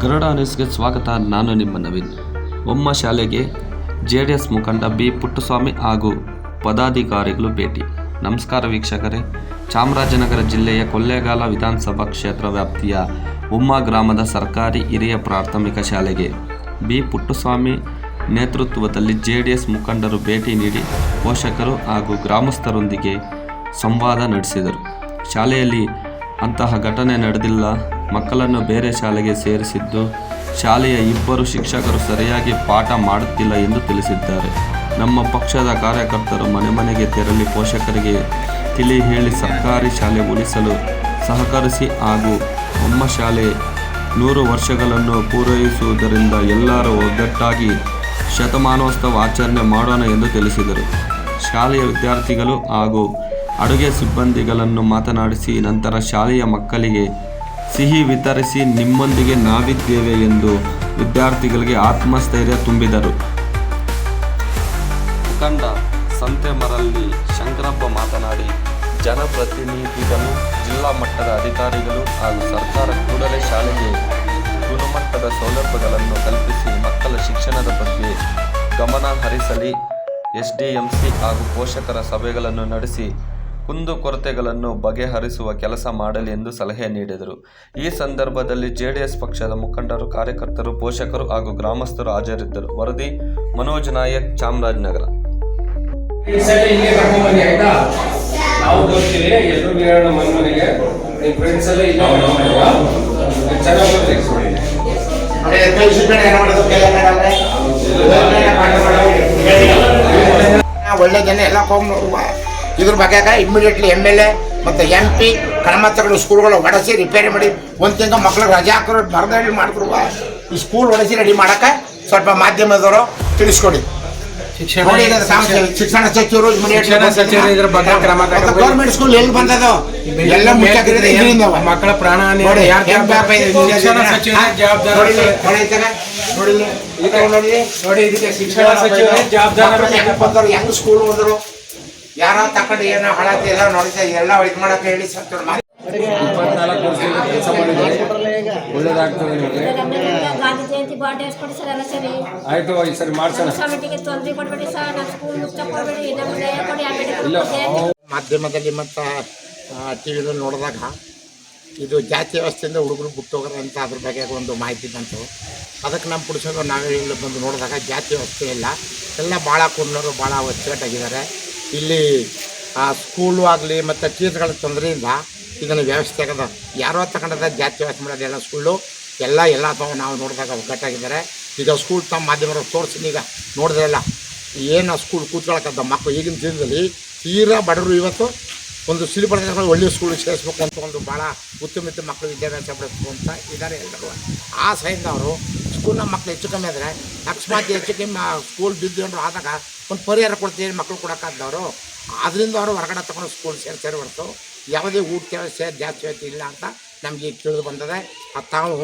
ಗರುಡ ನ್ಯೂಸ್ಗೆ ಸ್ವಾಗತ. ನಾನು ನಿಮ್ಮ ನವೀನ್. ಒಮ್ಮ ಶಾಲೆಗೆ ಜೆ ಡಿ ಎಸ್ ಮುಖಂಡ ಬಿ ಪುಟ್ಟಸ್ವಾಮಿ ಹಾಗೂ ಪದಾಧಿಕಾರಿಗಳು ಭೇಟಿ. ನಮಸ್ಕಾರ ವೀಕ್ಷಕರೇ. ಚಾಮರಾಜನಗರ ಜಿಲ್ಲೆಯ ಕೊಳ್ಳೇಗಾಲ ವಿಧಾನಸಭಾ ಕ್ಷೇತ್ರ ವ್ಯಾಪ್ತಿಯ ಉಮ್ಮ ಗ್ರಾಮದ ಸರ್ಕಾರಿ ಹಿರಿಯ ಪ್ರಾಥಮಿಕ ಶಾಲೆಗೆ ಬಿ ಪುಟ್ಟಸ್ವಾಮಿ ನೇತೃತ್ವದಲ್ಲಿ ಜೆ ಡಿ ಎಸ್ ಮುಖಂಡರು ಭೇಟಿ ನೀಡಿ ಪೋಷಕರು ಹಾಗೂ ಗ್ರಾಮಸ್ಥರೊಂದಿಗೆ ಸಂವಾದ ನಡೆಸಿದರು. ಶಾಲೆಯಲ್ಲಿ ಅಂತಹ ಘಟನೆ ನಡೆದಿಲ್ಲ. ಮಕ್ಕಳನ್ನು ಬೇರೆ ಶಾಲೆಗೆ ಸೇರಿಸಿದ್ದು. ಶಾಲೆಯ ಇಬ್ಬರು ಶಿಕ್ಷಕರು ಸರಿಯಾಗಿ ಪಾಠ ಮಾಡುತ್ತಿಲ್ಲ ಎಂದು ತಿಳಿಸಿದ್ದಾರೆ. ನಮ್ಮ ಪಕ್ಷದ ಕಾರ್ಯಕರ್ತರು ಮನೆ ಮನೆಗೆ ತೆರಳಿ ಪೋಷಕರಿಗೆ ತಿಳಿ ಹೇಳಿ ಸರ್ಕಾರಿ ಶಾಲೆ ಉಳಿಸಲು ಸಹಕರಿಸಿ ಹಾಗೂ ನಮ್ಮ ಶಾಲೆ ನೂರು ವರ್ಷಗಳನ್ನು ಪೂರೈಸುವುದರಿಂದ ಎಲ್ಲರೂ ಒಗ್ಗಟ್ಟಾಗಿ ಶತಮಾನೋತ್ಸವ ಆಚರಣೆ ಮಾಡೋಣ ಎಂದು ತಿಳಿಸಿದರು. ಶಾಲೆಯ ವಿದ್ಯಾರ್ಥಿಗಳು ಹಾಗೂ ಅಡುಗೆ ಸಿಬ್ಬಂದಿಗಳನ್ನು ಮಾತನಾಡಿಸಿ ನಂತರ ಶಾಲೆಯ ಮಕ್ಕಳಿಗೆ ಸಿಹಿ ವಿತರಿಸಿ ನಿಮ್ಮೊಂದಿಗೆ ನಾವಿದ್ದೇವೆ ಎಂದು ವಿದ್ಯಾರ್ಥಿಗಳಿಗೆ ಆತ್ಮಸ್ಥೈರ್ಯ ತುಂಬಿದರು. ಮುಖಂಡ ಸಂತೆಮರಳ್ಳಿ ಶಂಕರಪ್ಪ ಮಾತನಾಡಿ, ಜನಪ್ರತಿನಿಧಿಗಳು, ಜಿಲ್ಲಾ ಮಟ್ಟದ ಅಧಿಕಾರಿಗಳು ಹಾಗೂ ಸರ್ಕಾರ ಕೂಡಲೇ ಶಾಲೆಗೆ ಗುಣಮಟ್ಟದ ಸೌಲಭ್ಯಗಳನ್ನು ಕಲ್ಪಿಸಿ ಮಕ್ಕಳ ಶಿಕ್ಷಣದ ಬಗ್ಗೆ ಗಮನ ಹರಿಸಲಿ, ಎಸ್ಡಿಎಂಸಿ ಹಾಗೂ ಪೋಷಕರ ಸಭೆಗಳನ್ನು ನಡೆಸಿ ಕುಂದುಕೊರತೆಗಳನ್ನು ಬಗೆಹರಿಸುವ ಕೆಲಸ ಮಾಡಲಿ ಎಂದು ಸಲಹೆ ನೀಡಿದರು. ಈ ಸಂದರ್ಭದಲ್ಲಿ ಜೆಡಿಎಸ್ ಪಕ್ಷದ ಮುಖಂಡರು ಕಾರ್ಯಕರ್ತರು ಪೋಷಕರು ಹಾಗೂ ಗ್ರಾಮಸ್ಥರು ಹಾಜರಿದ್ದರು. ವರದಿ ಮನೋಜ್ ನಾಯಕ್ ಚಾಮರಾಜನಗರ. ಒಳ್ಳೆ ಜನ ಎಲ್ಲ ಹೋಗಿ ನೋಡುವ ಇದ್ರ ಬಗ್ಗೆ ಇಮಿಡಿಯೇಟ್ಲಿ ಎಂ ಎಲ್ ಎ ಮತ್ತು ಎಂ ಪಿ ಕಣಮತ್ತಗಳು ಸ್ಕೂಲ್ಗಳು ಒಡೆಸಿ ರಿಪೇರಿ ಮಾಡಿ ಒಂದು ತಿಂಗಳು ಮಕ್ಳಿಗೆ ರಜೆ ಹಾಕೋರು ಮರದಲ್ಲಿ ಮಾಡಿದ್ರು ಈ ಸ್ಕೂಲ್ ಒಡೆಸಿ ರೆಡಿ ಮಾಡಕ್ಕೆ ಸ್ವಲ್ಪ ಮಾಧ್ಯಮದವರು ತಿಳಿಸ್ಕೊಡಿ. ಶಿಕ್ಷಣ ಸಚಿವರು ಶಿಕ್ಷಣ ಸಚಿವರು ಇದ್ರ ಬಗ್ಗೆ ಕ್ರಮ ತಗೊಳ್ಬೇಕು. ಗೌರ್ಮೆಂಟ್ ಸ್ಕೂಲ್ ಎಲ್ಲಿ ಬಂದದ ಎಲ್ಲ. ಮಕ್ಕಳ ಪ್ರಾಣ ನೋಡಿ? ಶಿಕ್ಷಣ ಸಚಿವರೇ ಜವಾಬ್ದಾರಿ ಇದಕ್ಕೆ ಶಿಕ್ಷಣ ಸಚಿವ ಜವಾಬ್ದಾರಿ ಹೆಂಗ್ ಹೆಂಗ್ ಸ್ಕೂಲ್ ಹೋದ್ರು ಯಾರೋ ತಕೊಂಡು ಏನೋ ಹಳತಿ ಎಲ್ಲ ನೋಡಿದ ಎಲ್ಲ ಇದು ಮಾಡಕ್ಕೆ ಹೇಳಿ ಸರ್ ಇಪ್ಪತ್ನಾಲ್ಕು ವರ್ಷದಿಂದ ಕೆಲಸ ಮಾಡಿದ್ದಾರೆ. ಒಳ್ಳೇದಾಗ್ತದೆ ನಿಮಗೆ. ಗಾಂಧಿ ಜಯಂತಿ ಬರ್ಡೇ ಕೊಡಿ ಎಲ್ಲ ಸರಿ. ಆಯ್ತು ಈ ಸರಿ ಮಾಡ್ಸೋಣ. ಕಮಿಟಿಗೆ ತೊಂದರೆ ಕೊಡ್ಬೇಡಿ ಸರ್ ನಮ್ಮ ಸ್ಕೂಲ್ ಮುಕ್ತ ಕೊಡ್ಬೇಡಿ ನಮ್ಗೆ ದಯ ಕೊಡಿ ಇಲ್ಲ. ಆಮೇಲೆ ಮಾಧ್ಯಮದಲ್ಲಿ ಮತ್ತು ಟಿ ವಿದಲ್ಲಿ ನೋಡಿದಾಗ ಇದು ಜಾತಿ ವ್ಯವಸ್ಥೆಯಿಂದ ಹುಡುಗರು ಬಿಟ್ಟು ಹೋಗೋರು ಅಂತ ಅದ್ರ ಬಗ್ಗೆ ಒಂದು ಮಾಹಿತಿ ಬಂತು. ಅದಕ್ಕೆ ನಮ್ಮ ಪುರುಷರು ನಾವೇ ಇಲ್ಲಿ ಬಂದು ನೋಡಿದಾಗ ಜಾತಿ ವ್ಯವಸ್ಥೆ ಇಲ್ಲ. ಎಲ್ಲ ಭಾಳ ಕುಂದವರು ಭಾಳ ಒಚ್ಚುಕಟ್ಟಾಗಿದ್ದಾರೆ ಇಲ್ಲಿ ಆ ಸ್ಕೂಲು ಆಗಲಿ ಮತ್ತು ಟೀಚರ್ಗಳ ತೊಂದರೆಯಿಂದ ಇದನ್ನು ವ್ಯವಸ್ಥೆ ಆಗದ. ಯಾರೋ ತಗೊಂಡದ ಜಾತಿ ವ್ಯವಸ್ಥೆ ಮಾಡೋದೆಲ್ಲ ಸ್ಕೂಲು ಎಲ್ಲ ಎಲ್ಲ ತಾವು ನಾವು ನೋಡಿದಾಗ ಒಗ್ಗಟ್ಟಾಗಿದ್ದಾರೆ. ಈಗ ಸ್ಕೂಲ್ ತಮ್ಮ ಮಾಧ್ಯಮರು ತೋರಿಸಿ ಈಗ ನೋಡಿದ್ರಲ್ಲ ಏನು ಸ್ಕೂಲ್ ಕೂತ್ಕೊಳಕ್ಕಂತ ಮಕ್ಕಳು ಈಗಿನ ದಿನದಲ್ಲಿ ತೀರಾ ಬಡವರು ಇವತ್ತು ಒಂದು ಸಿಲಿಪಡೆಗಳು ಒಳ್ಳೆಯ ಸ್ಕೂಲಿಗೆ ಸೇರಿಸ್ಬೇಕು ಅಂತ ಒಂದು ಭಾಳ ಉತ್ತಮಿತ ಮಕ್ಕಳು ವಿದ್ಯಾಭ್ಯಾಸ ಪಡಿಸ್ಬೇಕು ಅಂತ ಇದ್ದಾರೆ ಎಲ್ಲರೂ ಆ ಸೈಡ್ ಅವರು ಸ್ಕೂಲ್ನ ಮಕ್ಕಳು ಹೆಚ್ಚು ಕಮ್ಮಿ ಆದರೆ ಅಕಸ್ಮಾತ್ ಹೆಚ್ಚು ಕಮ್ಮಿ, ಆ ಸ್ಕೂಲ್ ಬಿದ್ದು ಆದಾಗ ಒಂದು ಪರಿಹಾರ ಕೊಡ್ತೀವಿ ಮಕ್ಕಳು ಕೊಡೋಕ್ಕಾದವರು ಅದರಿಂದ ಅವರು ಹೊರಗಡೆ ತಗೊಂಡು ಸ್ಕೂಲ್ ಸೇರ್ತಾರೆ ಹೊರತು ಯಾವುದೇ ಊಟ ವ್ಯವಸ್ಥೆ ಜಾಸ್ತಿ ವ್ಯವಸ್ಥೆ ಇಲ್ಲ ಅಂತ ನಮಗೆ ತಿಳಿದು ಬಂದಿದೆ. ಅದು ತಾವು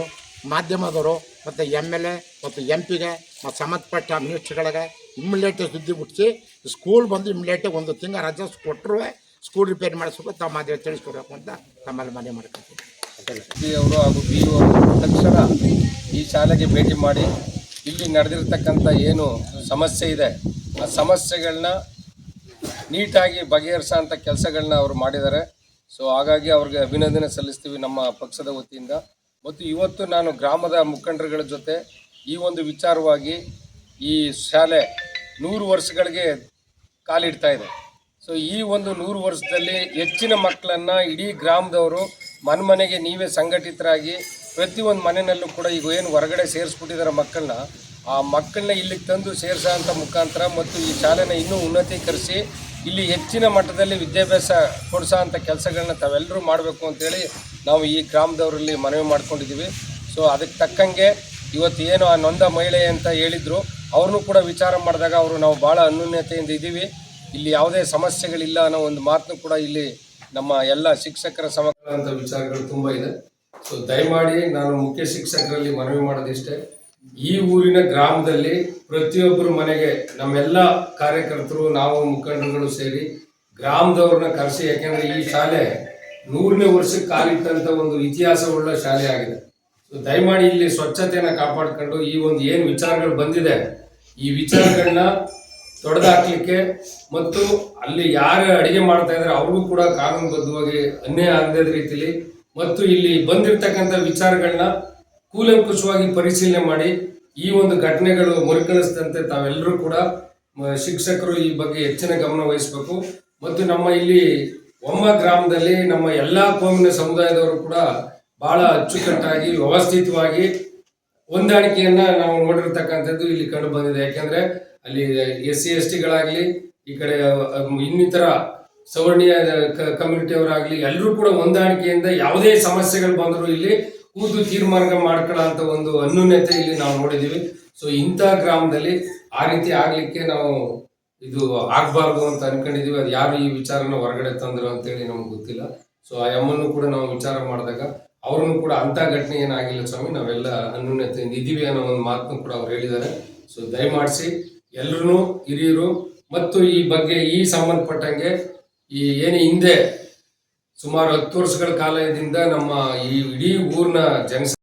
ಮಾಧ್ಯಮದವರು ಮತ್ತು ಎಂ ಎಲ್ ಎ ಮತ್ತು ಎಂ ಪಿಗೆ ಮತ್ತು ಸಂಬಂಧಪಟ್ಟ ಮಿನಿಸ್ಟ್ರ್ಗಳಿಗೆ ಇಮ್ಮಿಡಿಯೇಟ್ ಸುದ್ದಿ ಮುಟ್ಟಿಸಿ ಸ್ಕೂಲ್ ಬಂದು ಇಮ್ಮಿಡಿಯೇಟಾಗಿ ಒಂದು ತಿಂಗಳ ರಜೆ ಕೊಟ್ಟರು ಸ್ಕೂಲ್ ರಿಪೇರಿ ಮಾಡಿಸ್ಬೇಕು, ತಮ್ಮ ಮಾಧ್ಯಮ ತಿಳಿಸ್ಕೊಡ್ಬೇಕು ಅಂತ ತಮ್ಮಲ್ಲಿ ಮನೆ ಮಾಡ್ಕೊಳ್ತೀವಿ ಅವರು ಹಾಗೂ ಬಿ ಅವರು ತಕ್ಷಣ ಈ ಶಾಲೆಗೆ ಭೇಟಿ ಮಾಡಿ, ಇಲ್ಲಿ ನಡೆದಿರ್ತಕ್ಕಂಥ ಏನು ಸಮಸ್ಯೆ ಇದೆ, ಆ ಸಮಸ್ಯೆಗಳನ್ನ ನೀಟಾಗಿ ಬಗೆಹರಿಸೋಂಥ ಕೆಲಸಗಳನ್ನ ಅವರು ಮಾಡಿದ್ದಾರೆ. ಸೊ ಹಾಗಾಗಿ ಅವ್ರಿಗೆ ಅಭಿನಂದನೆ ಸಲ್ಲಿಸ್ತೀವಿ ನಮ್ಮ ಪಕ್ಷದ ವತಿಯಿಂದ. ಮತ್ತು ಇವತ್ತು ನಾನು ಗ್ರಾಮದ ಮುಖಂಡರುಗಳ ಜೊತೆ ಈ ಒಂದು ವಿಚಾರವಾಗಿ ಈ ಶಾಲೆ ನೂರು ವರ್ಷಗಳಿಗೆ ಕಾಲಿಡ್ತಾ ಇದೆ. ಸೊ ಈ ಒಂದು ನೂರು ವರ್ಷದಲ್ಲಿ ಹೆಚ್ಚಿನ ಮಕ್ಕಳನ್ನು ಇಡೀ ಗ್ರಾಮದವರು ಮನೆಮನೆಗೆ ನೀವೇ ಸಂಘಟಿತರಾಗಿ ಪ್ರತಿಯೊಂದು ಮನೆಯಲ್ಲೂ ಕೂಡ ಈಗ ಏನು ಹೊರಗಡೆ ಸೇರಿಸ್ಬಿಟ್ಟಿದ್ದಾರೆ ಮಕ್ಕಳನ್ನ, ಆ ಮಕ್ಕಳನ್ನ ಇಲ್ಲಿಗೆ ತಂದು ಸೇರಿಸೋಂಥ ಮುಖಾಂತರ ಮತ್ತು ಈ ಶಾಲೆನ ಇನ್ನೂ ಉನ್ನತೀಕರಿಸಿ ಇಲ್ಲಿ ಹೆಚ್ಚಿನ ಮಟ್ಟದಲ್ಲಿ ವಿದ್ಯಾಭ್ಯಾಸ ಕೊಡಿಸೋ ಅಂಥ ಕೆಲಸಗಳನ್ನ ತಾವೆಲ್ಲರೂ ಮಾಡಬೇಕು ಅಂತೇಳಿ ನಾವು ಈ ಗ್ರಾಮದವರಲ್ಲಿ ಮನವಿ ಮಾಡ್ಕೊಂಡಿದ್ದೀವಿ. ಸೊ ಅದಕ್ಕೆ ತಕ್ಕಂಗೆ ಇವತ್ತು ಏನು ಆ ನೊಂದ ಮಹಿಳೆ ಅಂತ ಹೇಳಿದ್ರು, ಅವ್ರನ್ನೂ ಕೂಡ ವಿಚಾರ ಮಾಡಿದಾಗ ಅವರು ನಾವು ಭಾಳ ಅನ್ಯೂನ್ಯತೆಯಿಂದ ಇದ್ದೀವಿ. ಇಲ್ಲಿ ಯಾವುದೇ ಸಮಸ್ಯೆಗಳಿಲ್ಲ ಅನ್ನೋ ಒಂದು ಮಾತನ್ನು ಕೂಡ ಇಲ್ಲಿ ನಮ್ಮ ಎಲ್ಲ ಶಿಕ್ಷಕರ ಸಮಗ್ರ ವಿಚಾರಗಳು ತುಂಬ ಇದೆ. ಸೊ ದಯಮಾಡಿ ನಾನು ಮುಖ್ಯ ಶಿಕ್ಷಕರಲ್ಲಿ ಮನವಿ ಮಾಡೋದಿಷ್ಟೇ. ಈ ಊರಿನ ಗ್ರಾಮದಲ್ಲಿ ಪ್ರತಿಯೊಬ್ಬರು ಮನೆಗೆ ನಮ್ಮೆಲ್ಲ ಕಾರ್ಯಕರ್ತರು, ನಾವು ಮುಖಂಡರುಗಳು ಸೇರಿ ಗ್ರಾಮದವ್ರನ್ನ ಕರೆಸಿ, ಯಾಕೆಂದ್ರೆ ಈ ಶಾಲೆ ನೂರನೇ ವರ್ಷಕ್ಕೆ ಕಾಲಿಟ್ಟಂತ ಒಂದು ಇತಿಹಾಸವುಳ್ಳ ಶಾಲೆ ಆಗಿದೆ. ಸೊ ದಯಮಾಡಿ ಇಲ್ಲಿ ಸ್ವಚ್ಛತೆಯನ್ನು ಕಾಪಾಡ್ಕೊಂಡು ಈ ಒಂದು ಏನು ವಿಚಾರಗಳು ಬಂದಿದೆ, ಈ ವಿಚಾರಗಳನ್ನ ತೊಡೆದಾಕ್ಲಿಕ್ಕೆ ಮತ್ತು ಅಲ್ಲಿ ಯಾರು ಅಡಿಗೆ ಮಾಡ್ತಾ ಇದ್ದಾರೆ, ಅವ್ರಿಗೂ ಕೂಡ ಕಾನೂನುಬದ್ಧವಾಗಿ ಅನ್ಯಾಯ ಆಗದ ರೀತಿಲಿ ಮತ್ತು ಇಲ್ಲಿ ಬಂದಿರತಕ್ಕಂಥ ವಿಚಾರಗಳನ್ನ ಕೂಲಂಕುಷವಾಗಿ ಪರಿಶೀಲನೆ ಮಾಡಿ ಈ ಒಂದು ಘಟನೆಗಳು ಮರುಕಳಿಸದಂತೆ ತಾವೆಲ್ಲರೂ ಕೂಡ ಶಿಕ್ಷಕರು ಈ ಬಗ್ಗೆ ಹೆಚ್ಚಿನ ಗಮನ ವಹಿಸಬೇಕು. ಮತ್ತು ನಮ್ಮ ಇಲ್ಲಿ ಒಮ್ಮ ಗ್ರಾಮದಲ್ಲಿ ನಮ್ಮ ಎಲ್ಲ ಕೋಮಿನ ಸಮುದಾಯದವರು ಕೂಡ ಬಹಳ ಅಚ್ಚುಕಟ್ಟಾಗಿ, ವ್ಯವಸ್ಥಿತವಾಗಿ ಹೊಂದಾಣಿಕೆಯನ್ನ ನಾವು ನೋಡಿರ್ತಕ್ಕಂಥದ್ದು ಇಲ್ಲಿ ಕಂಡು ಬಂದಿದೆ. ಯಾಕೆಂದ್ರೆ ಅಲ್ಲಿ ಎಸ್ ಸಿ ಎಸ್ ಟಿಗಳಾಗಲಿ ಈ ಕಡೆ ಇನ್ನಿತರ ಸವರ್ಣೀಯ ಕಮ್ಯುನಿಟಿ ಅವರಾಗ್ಲಿ ಎಲ್ಲರೂ ಕೂಡ ಹೊಂದಾಣಿಕೆಯಿಂದ ಯಾವುದೇ ಸಮಸ್ಯೆಗಳು ಬಂದರೂ ಇಲ್ಲಿ ಕೂತು ತೀರ್ಮಾನ ಮಾಡ್ಕೊಳ್ಳೋ ಒಂದು ಅನ್ಯೂನ್ಯತೆ ಇಲ್ಲಿ ನಾವು ನೋಡಿದ್ದೀವಿ. ಸೊ ಇಂಥ ಗ್ರಾಮದಲ್ಲಿ ಆ ರೀತಿ ಆಗಲಿಕ್ಕೆ ನಾವು ಇದು ಆಗಬಾರ್ದು ಅಂತ ಅನ್ಕೊಂಡಿದೀವಿ ಅದು ಯಾರು ಈ ವಿಚಾರನ ಹೊರಗಡೆ ತಂದ್ರು ಅಂತೇಳಿ ನಮ್ಗೆ ಗೊತ್ತಿಲ್ಲ. ಸೊ ಆ ಎಮ್ಮನ್ನು ಕೂಡ ನಾವು ವಿಚಾರ ಮಾಡಿದಾಗ ಅವ್ರನ್ನು ಕೂಡ ಅಂತ ಘಟನೆ ಏನಾಗಿಲ್ಲ ಸ್ವಾಮಿ. ನಾವೆಲ್ಲ ಅನ್ಯೂನ್ಯತೆಯಿಂದ ಇದೀವಿ ಅನ್ನೋ ಒಂದು ಮಾತನ್ನು ಕೂಡ ಅವ್ರು ಹೇಳಿದ್ದಾರೆ. ಸೊ ದಯಮಾಡಿಸಿ ಎಲ್ಲರೂ ಹಿರಿಯರು ಮತ್ತು ಈ ಬಗ್ಗೆ ಈ ಸಂಬಂಧಪಟ್ಟಂಗೆ ಈ ಏನು ಹಿಂದೆ ಸುಮಾರು ಹತ್ತು ವರ್ಷಗಳ ಕಾಲದಿಂದ ನಮ್ಮ ಈ ಇಡೀ ಊರಿನ ಜನಸ